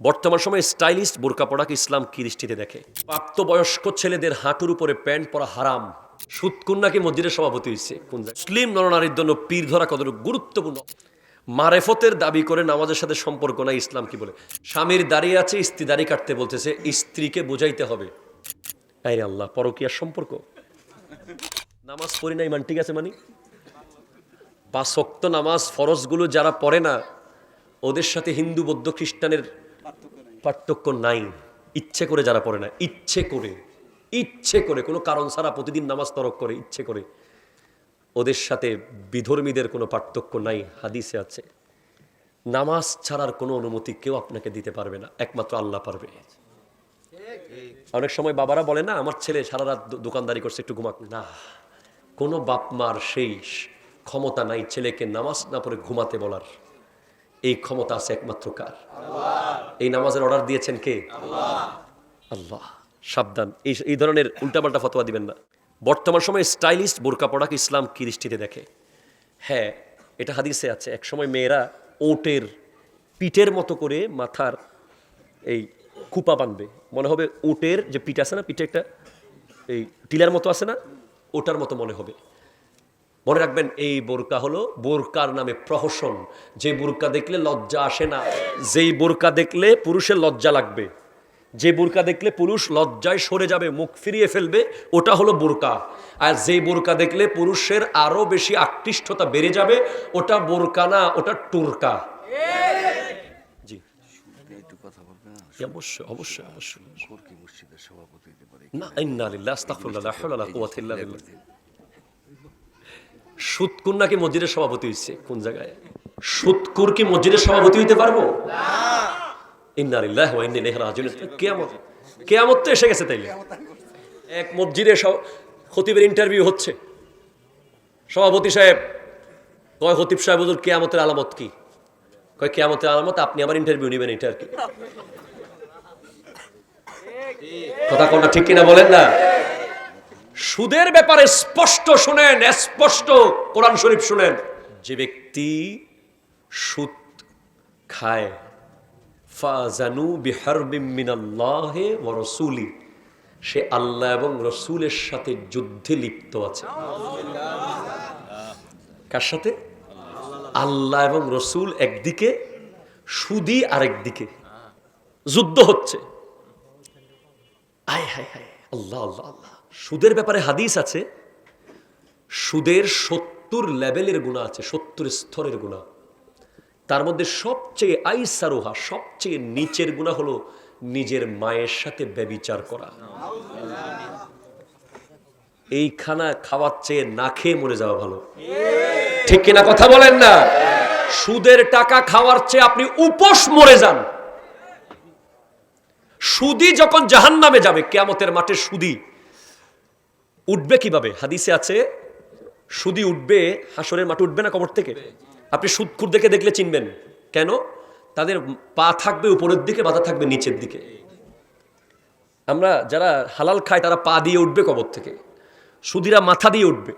বর্তমান সময়ে স্টাইলিস্ট বোরকা পড়াকে ইসলাম কি দৃষ্টিতে দেখে? প্রাপ্তবয়স্ক ছেলেদের হাঁটুর উপরে প্যান্ট পরা হারাম। সুৎকুন্নাকে মসজিদের সভাপতি হয়েছে। মুসলিম নরনারীর জন্য পীর ধরা কত গুরুত্বপূর্ণ? মারেফতের দাবি করে নামাজের সাথে সম্পর্ক নাই, ইসলাম কি বলে? স্বামীর দাঁড়িয়ে আছে, স্ত্রী দাড়ি কাটতে বলতেছে, স্ত্রীকে বোঝাইতে হবে। এই রে আল্লাহ, পরকিয়ার সম্পর্ক? নামাজ পড়ি না ইমান ঠিক আছে মানি? বা শক্ত নামাজ ফরজগুলো যারা পড়ে না, ওদের সাথে হিন্দু, বৌদ্ধ, খ্রিস্টানের পার্থক্য নাই। ইচ্ছে করে যারা পড়ে না, ইচ্ছে করে ইচ্ছে করে, কোনো কারণ ছাড়া প্রতিদিন নামাজ তরক করে, ইচ্ছে করে। ওদের সাথে বিধর্মীদের কোনো পার্থক্য নাই, হাদিসে আছে। নামাজ ছাড়ার কোনো অনুমতি কেউ আপনাকে দিতে পারবে না, একমাত্র আল্লাহ পারবে। অনেক সময় বাবারা বলে না, আমার ছেলে সারা রাত দোকানদারি করছে, একটু ঘুমাক। না, কোনো বাপ মার সেই ক্ষমতা নাই ছেলেকে নামাজ না পড়ে ঘুমাতে বলার। এই ক্ষমতা আছে একমাত্র কার? এই নামাজের অর্ডার দিয়েছেন কে? আল্লাহ, সাবধান। এই এই ধরনের উল্টাপাল্টা ফতোয়া দিবেন না। বর্তমান সময়ে স্টাইলিস্ট বোরকা পড়াকে ইসলাম কি দৃষ্টিতে দেখে? হ্যাঁ এটা হাদিসে আছে। এক সময় মেয়েরা ওটের, পিঠের মতো করে মাথার এই কুপা বানবে মনে হবে উটের যে পিঠ আছে না, পিঠে একটা এই টিলার মতো আছে না, ওটার মতো মনে হবে। মনে রাখবেন এই বোরকা হলো বোরকার নামে প্রহসন। যে বোরকা দেখলে লজ্জা আসে না যেই বোরকা দেখলে পুরুষের লজ্জা লাগবে। যে বোরকা দেখলে পুরুষ লজ্জায় সরে যাবে মুখ ফিরিয়ে ফেলবে ওটা হলো বোরকা। আর যেই বোরকা দেখলে পুরুষের আরও বেশি আকৃষ্টতা বেড়ে যাবে ওটা বোরকা না ওটা টুরকা। অবশ্যই অবশ্যই অবশ্যই। না ইন্না লিল্লাহ আস্তাগফিরুল্লাহ লা হাওলা ওয়ালা কুওয়াতা ইল্লা বিল্লাহ। সুৎকুর নাকি মসজিদের সভাপতি হইছে? কোন জায়গায়? সুৎকুর কি মসজিদের সভাপতি হইতে পারব? কিয়ামত। তো এসে গেছে তাইলে। এক মসজিদে খতিবের ইন্টারভিউ হচ্ছে। সভাপতি সাহেব, কয় খতিব সাহেব কিয়ামতের আলামত কি? কয়, কিয়ামতের আলামত, আপনি আবার ইন্টারভিউ নেবেন, এটা আর কি। কথা কোনটা ঠিক কিনা বলেন না? সুদের ব্যাপারে স্পষ্ট শুনেন, স্পষ্ট কোরআন শরীফ শুনেন। যে ব্যক্তি সুদ খায় ফাজানু বিহারবিম মিনাল্লাহে ওয়া রাসূলি, সে আল্লাহ এবং রসুলের সাথে যুদ্ধে লিপ্ত আছে। কার সাথে? আল্লাহ এবং রসুল একদিকে, সুদি আরেকদিকে। যুদ্ধ হচ্ছে। আয়, হায় হায়। আল্লাহ আল্লাহ আল্লাহ। সুদের ব্যাপারে হাদিস আছে, সুদের সত্তর লেভেলের গুণা আছে, সত্তর স্তরের গুণা। তার মধ্যে সবচেয়ে আইসারোহা, সবচেয়ে নিচের গুণা হলো নিজের মায়ের সাথে ব্যবিচার করা। এই খানা খাওয়ার চেয়ে না খেয়ে মরে যাওয়া ভালো। ঠিক কিনা কথা বলেন না? সুদের টাকা খাওয়ার চেয়ে আপনি উপোস মরে যান। সুদি যখন জাহান নামে যাবে, কেয়ামতের মাঠে সুদি উঠবে কীভাবে? হাদিসে আছে, সুদি উঠবে, হাসরের মাঠে উঠবে না কবর থেকে? আপনি সুদকুর দেখে দেখলে চিনবেন। কেন? তাদের পা থাকবে উপরের দিকে, মাথা থাকবে নিচের দিকে। আমরা যারা হালাল খায়, তারা পা দিয়ে উঠবে কবর থেকে। সুদিরা মাথা দিয়ে উঠবে।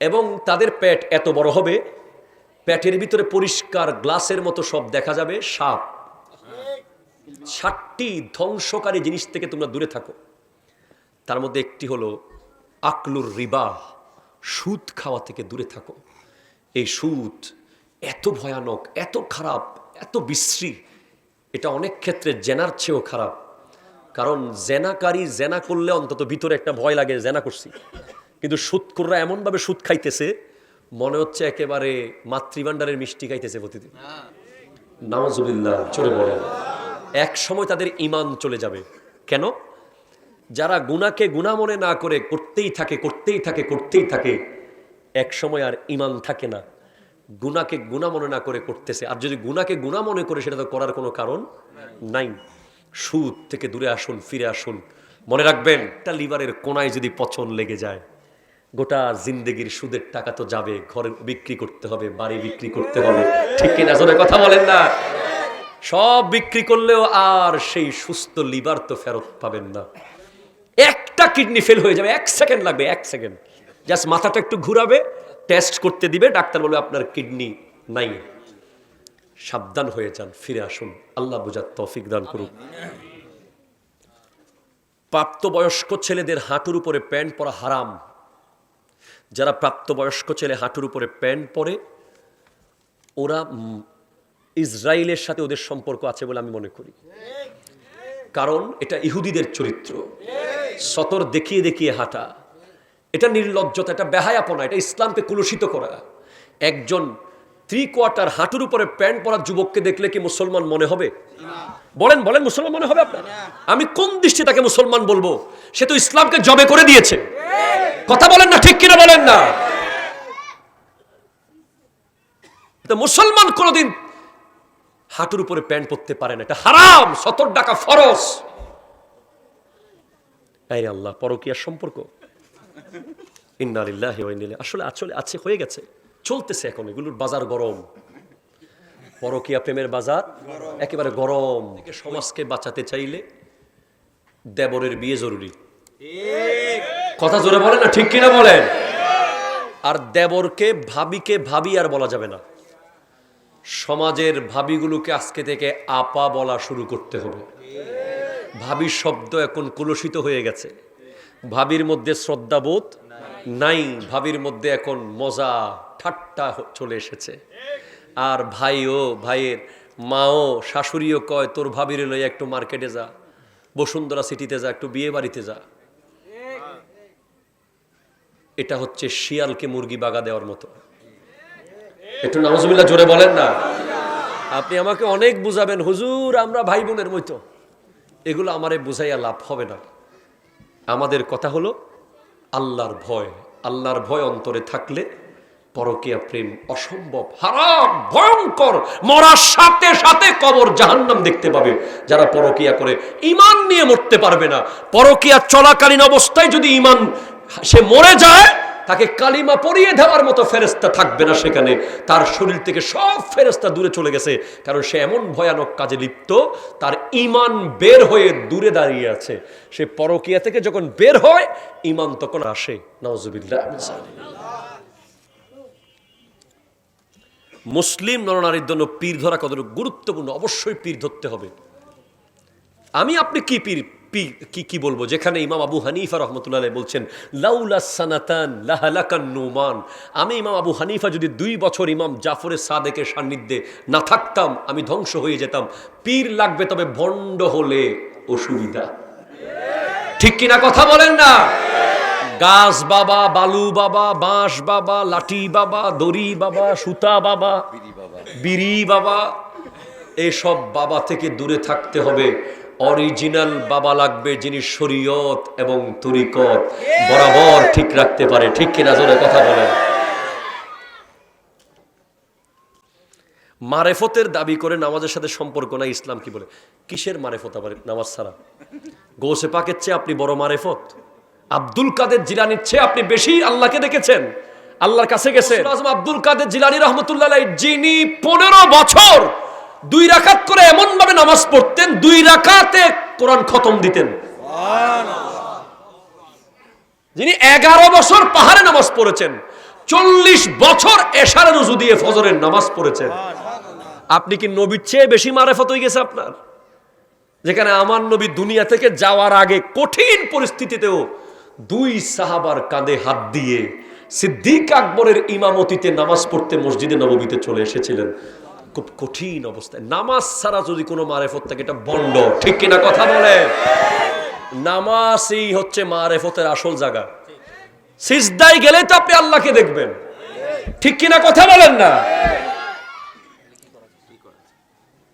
এবং তাদের পেট এত বড় হবে, পেটের ভিতরে পরিষ্কার গ্লাসের মতো সব দেখা যাবে, সাপ। ষাটটি ধ্বংসকারী জিনিস থেকে তোমরা দূরে থাকো। তার মধ্যে একটি হলো, আকলুর রিবা, সুদ খাওয়া থেকে দূরে থাকো। এই সুদ এত ভয়ানক, এত খারাপ, এত বিশ্রী। এটা অনেক ক্ষেত্রে জেনার চেয়েও খারাপ। কারণ জেনাকারী জেনা করলে অন্তত ভিতরে একটা ভয় লাগে, জেনা করছি। কিন্তু সুদকুররা এমনভাবে সুদ খাইতেছে, মনে হচ্ছে একেবারে মাতৃভাণ্ডারের মিষ্টি খাইতেছে প্রতিদিন। নাওজুবিল্লাহ চলে বলেন এক সময় তাদের ইমান চলে যাবে। কেন? যারা গুনাকে গুণা মনে না করে করতেই থাকে করতেই থাকে করতেই থাকে, এক সময় আর ইমান থাকে না। গুনাকে গুণা মনে না করে করতেছে। আর যদি গুনাকে গুণা মনে করে, সেটা তো করার কোনো কারণ নাই। সুদ থেকে দূরে আসুন, ফিরে আসুন। মনে রাখবেন, একটা লিভারের কোনায় যদি পচন লেগে যায়, গোটা জিন্দেগির সুদের টাকা তো যাবে। ঘরে বিক্রি করতে হবে, বাড়ি বিক্রি করতে হবে। ঠিক কিনা? জোরে কথা বলেন না। সব বিক্রি করলেও আর সেই সুস্থ লিভার তো ফেরত পাবেন না। একটা কিডনি ফেল হয়ে যাবে, এক সেকেন্ড লাগবে, এক সেকেন্ড জাস্ট মাথাটা একটু ঘুরাবে টেস্ট করতে দিবে, ডাক্তার বলবে আপনার কিডনি নাই। সাবধান হয়ে যান, ফিরে আসুন। আল্লাহ বুঝার তৌফিক দান করুন প্রাপ্তবয়স্ক ছেলেদের হাঁটুর উপরে প্যান্ট পরা হারাম। যারা প্রাপ্তবয়স্ক ছেলে হাঁটুর উপরে প্যান্ট পরে, ওরা ইসরায়েলের সাথে ওদের সম্পর্ক আছে বলে আমি মনে করি। কারণ এটা ইহুদিদের চরিত্র। সতর দেখিয়ে দেখিয়ে হাঁটা। এটা নির্লজ্জতা, এটা বেহায়াপনা, এটা ইসলামকে কুলুষিত করা। একজন থ্রি কোয়ার্টার হাঁটুর উপরে প্যান্ট পরা যুবককে দেখলে কি মুসলমান মনে হবে? বলেন বলেন, মুসলমান মনে হবে আপনার? আমি কোন দৃষ্টি তাকে মুসলমান বলব? সে তো ইসলামকে জবে করে দিয়েছে। কথা বলেন না, ঠিক কিনা বলেন না? মুসলমান কোনোদিন হাঁটুর উপরে প্যান্ট পরতে পারে না। এটা হারাম, সতর ডাকা ফরস এই রে আল্লাহ, পরকিয়ার সম্পর্ক। ইন্নালিল্লাহি আসলে আসলে আছে, হয়ে গেছে, চলতেছে এখন, এগুলোর বাজার গরম। পরকিয়া প্রেমের বাজার, একেবারে গরম। সমাজকে বাঁচাতে চাইলে দেবরের বিয়ে জরুরি। কথা জোরে বলেন না, ঠিক কিনা বলেন? আর দেবরকে, ভাবিকে, ভাবি আর বলা যাবে না। সমাজের ভাবিগুলোকে আজকে থেকে আপা বলা শুরু করতে হবে। ভাবির শব্দ এখন কুলসিত হয়ে গেছে। ভাবির মধ্যে শ্রদ্ধাবোধ নাই, ভাবির মধ্যে এখন মজা ঠাট্টা চলে এসেছে। আর ভাইও, ভাইয়ের মাও, শাশুড়িও কয়, তোর ভাবির লই একটু মার্কেটে যা, বসুন্ধরা সিটিতে যা, একটু বিয়ে বাড়িতে যা। এটা হচ্ছে শিয়ালকে মুরগি বাগা দেওয়ার মতো। একটু নামজুবিল্লাহ জোরে বলেন না। আপনি আমাকে অনেক বুঝাবেন। হুজুর, আমরা ভাই বোনের মতো এগুলো আমারে বুঝাইয়া লাভ হবে না। আমাদের কথা হলো, আল্লাহর ভয়। আল্লাহর ভয় অন্তরে থাকলে পরকিয়া প্রেম অসম্ভব, হারাম, ভয়ঙ্কর, মরার সাথে সাথে কবর জাহান্নাম দেখতে পাবে। যারা পরকিয়া করে ইমান নিয়ে মরতে পারবে না। পরকিয়া চলাকালীন অবস্থায় যদি ইমান সে মরে যায় তাকে কালিমা পরিয়ে দেওয়ার মতো ফেরেস্তা থাকবে না সেখানে। তার শরীর থেকে সব ফেরেস্তা দূরে চলে গেছে, কারণ সে এমন ভয়ানক কাজে লিপ্ত, তার ইমান বের হয়ে দূরে দাঁড়িয়ে আছে। সে পরকিয়া থেকে যখন বের হয় ইমান তখন আসে। নওয়াজুবিল্লাহ মুসলিম নরনারীর জন্য পীর ধরা কত গুরুত্বপূর্ণ? অবশ্যই পীর ধরতে হবে। আমি, আপনি কি পীর? কি কি বলব? যেখানে ইমাম আবু হানিফা রহমতুল্লাহ বলছেন, লাউলা সানাতান লাহালাকান নুমান। আমি ইমাম আবু হানিফা যদি দুই বছর ইমাম জাফরের সাদেকের সান্নিধ্যে না থাকতাম, আমি ধ্বংস হয়ে যেতাম। পীর লাগবে তবে ভণ্ড হলে অসুবিধা। ঠিক কিনা কথা বলেন না? গাছ বাবা, বালু বাবা, বাঁশ বাবা, লাঠি বাবা, দড়ি বাবা, সুতা বাবা, বিড়ি বাবা, এসব বাবা থেকে দূরে থাকতে হবে। অরিজিনাল বাবা লাগবে যিনি শরীয়ত এবং তরিকত বরাবর ঠিক রাখতে পারে। ঠিক কিনা জোরে কথা বলেন। মারেফতের দাবি করে নামাজের সাথে সম্পর্ক নাই, ইসলাম কি বলে? কিসের মারেফত আবার নামাজ ছাড়া? গোসে পাকের চেয়ে আপনি বড় মারেফত। আব্দুল কাদের জিলানির চেয়ে আপনি বেশি আল্লাহকে দেখেছেন। আল্লাহর কাছে গেছেন। আব্দুল কাদের জিলানি রহমতুল্লাহ যিনি পনেরো বছর দুই রাকাত করে এমন ভাবে নামাজ পড়তেন, দুই রাকাতে কোরআন খতম দিতেন। যিনি এগারো বছর পাহাড়ে নামাজ পড়েছেন, চল্লিশ বছর এশারে রুজু দিয়ে ফজরের নামাজ পড়েছেন। আপনি কি নবীর চেয়ে বেশি মারেফত হয়ে গেছে আপনার? যেখানে আমার নবী দুনিয়া থেকে যাওয়ার আগে কঠিন পরিস্থিতিতেও দুই সাহাবার কাঁধে হাত দিয়ে সিদ্দিক আকবরের ইমামতিতে নামাজ পড়তে মসজিদে নবমীতে চলে এসেছিলেন। খুব কঠিন অবস্থায়। নামাজ ছাড়া যদি কোনো মারেফত থাকে, এটা বন্ড। ঠিক কিনা কথা বলে? নামাজই হচ্ছে মারেফতের আসল জায়গা। সিজদায় গেলে তো আপনি আল্লাহকে দেখবেন। ঠিক কিনা কথা বলেন না?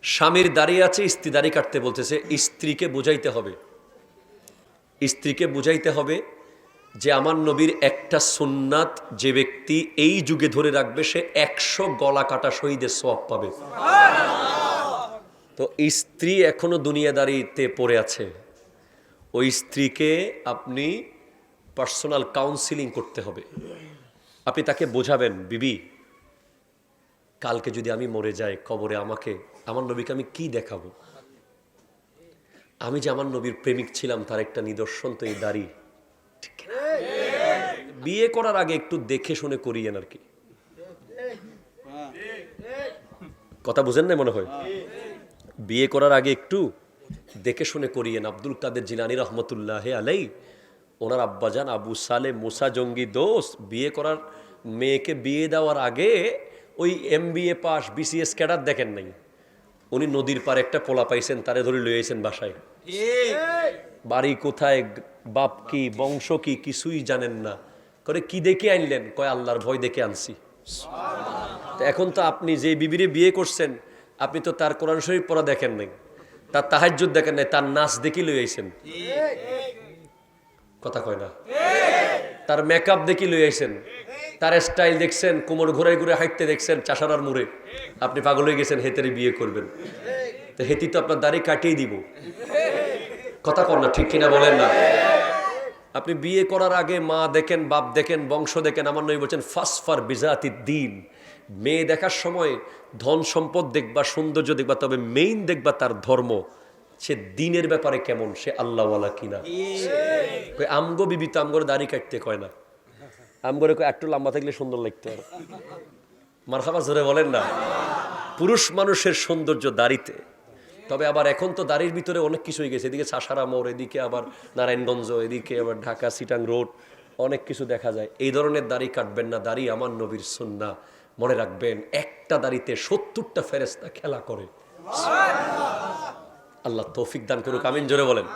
স্বামীর দাঁড়িয়ে আছে, স্ত্রী দাড়ি কাটতে বলতেছে, স্ত্রীকে বুঝাইতে হবে। স্ত্রীকে বুঝাইতে হবে যে আমার নবীর একটা সুন্নাত যে ব্যক্তি এই যুগে ধরে রাখবে, সে একশো গলা কাটা শহীদের সব পাবে। তো স্ত্রী এখনও দুনিয়াদারিতে পড়ে আছে। ওই স্ত্রীকে আপনি পার্সোনাল কাউন্সিলিং করতে হবে। আপনি তাকে বোঝাবেন, বিবি, কালকে যদি আমি মরে যাই কবরে আমাকে, আমার নবীকে আমি কি দেখাবো? আমি যে আমার নবীর প্রেমিক ছিলাম, তার একটা নিদর্শন তো এই দাড়ি। ঠিক না? বিয়ে করার আগে একটু দেখে শুনে করিয়েন আর কি। কথা বুঝেন না মনে হয়? বিয়ে করার আগে একটু দেখে শুনে করিয়েন। আব্দুল কাদের জিলানি রহমতুল্লাহ আলাই ওনার আব্বাজান আবু সালে মুসা জঙ্গি দোষ বিয়ে করার মেয়েকে বিয়ে দেওয়ার আগে ওই M B A pass BCS cadre দেখেন নাই। উনি নদীর পারে একটা পোলা পাইছেন তারে ধরে লইয়েছেন বাসায়। বাড়ি কোথায় বাপ কি বংশ কি কিছুই জানেন না। করে কি দেখে আনলেন? কয়, আল্লাহর ভয় দেখে আনছি। এখন তো আপনি যে বিবিরে বিয়ে করছেন, আপনি তো তার কোরআন শরীফ পড়া দেখেন নাই। তার তাহাজ্জুদ দেখেন নাই, তার নাচ দেখি লই আইছেন। কথা কয় না? তার মেকআপ দেখি লই আইছেন। তার স্টাইল দেখছেন, কোমর ঘুরে ঘুরে হাঁটতে দেখছেন, চাষারার মুড়ে। আপনি পাগল হয়ে গেছেন, হেতেরে বিয়ে করবেন। তো হেতি তো আপনার দাড়ি কাটিয়ে দিব। কথা কর না, ঠিক কিনা বলেন না? আপনি বিয়ে করার আগে মা দেখেন, বাপ দেখেন, বংশ দেখেন, আমার নই বলছেন ফার্স্ট ফর বিজাতি দিন মেয়ে দেখার সময় ধন সম্পদ দেখবা, সৌন্দর্য দেখবা, তবে মেইন দেখবা তার ধর্ম। সে দিনের ব্যাপারে কেমন? সে আল্লাহওয়ালা কিনা? আমগো বিবি তো আমগোর দাড়ি কাটতে কয় না। আমগরে কয়, একটু লম্বা থাকলে সুন্দর লাগতে। আর মারহাবা জোরে বলেন না। পুরুষ মানুষের সৌন্দর্য দাড়িতে। তবে আবার এখন তো দাড়ির ভিতরে অনেক কিছু হয়ে গেছে। এদিকে সাসারা মোড়, এদিকে আবার নারায়ণগঞ্জ, এদিকে আবার ঢাকা, সিটাং রোড, অনেক কিছু দেখা যায়। এই ধরনের দাড়ি কাটবেন না, দাড়ি আমার নবীর সুন্না মনে রাখবেন, একটা দাড়িতে সত্তরটা ফেরেস্তা খেলা করে। আল্লাহ তৌফিক দান করুক, আমিন, জোরে বলেন।